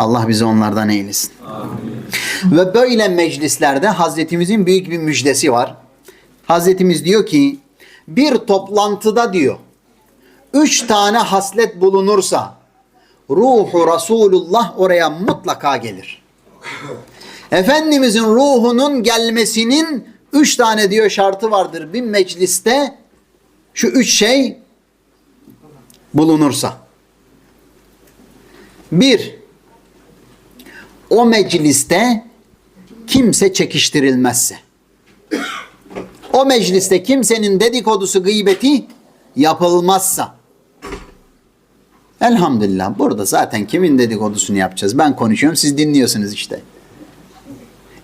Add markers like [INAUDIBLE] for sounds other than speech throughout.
Allah bizi onlardan eylesin. Ve böyle meclislerde Hazretimizin büyük bir müjdesi var. Hazretimiz diyor ki bir toplantıda diyor üç tane haslet bulunursa ruhu Resulullah oraya mutlaka gelir. Efendimizin ruhunun gelmesinin üç tane diyor şartı vardır. Bir mecliste şu üç şey bulunursa. Bir, o mecliste kimse çekiştirilmezse. O mecliste kimsenin dedikodusu, gıybeti yapılmazsa. Elhamdülillah burada zaten kimin dedikodusunu yapacağız? Ben konuşuyorum siz dinliyorsunuz işte.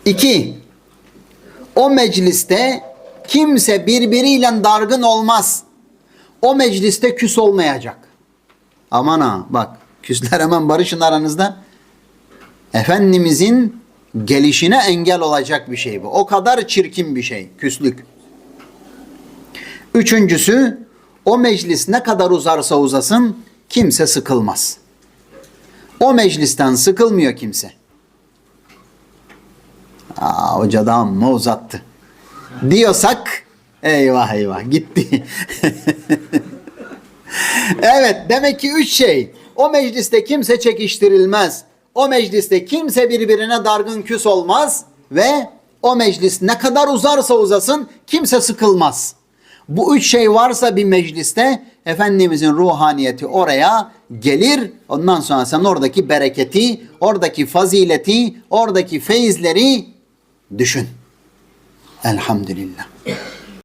İki, o mecliste kimse birbiriyle dargın olmaz. O mecliste küs olmayacak. Aman ha bak küsler hemen barışın aranızda. Efendimizin gelişine engel olacak bir şey bu. O kadar çirkin bir şey küslük. Üçüncüsü o meclis ne kadar uzarsa uzasın kimse sıkılmaz. O meclisten sıkılmıyor kimse. Aa, hoca da amma uzattı. Diyorsak eyvah eyvah gitti. [LAUGHS] evet demek ki üç şey. O mecliste kimse çekiştirilmez. O mecliste kimse birbirine dargın küs olmaz ve o meclis ne kadar uzarsa uzasın kimse sıkılmaz. Bu üç şey varsa bir mecliste Efendimizin ruhaniyeti oraya gelir. Ondan sonra sen oradaki bereketi, oradaki fazileti, oradaki feyizleri düşün. Elhamdülillah.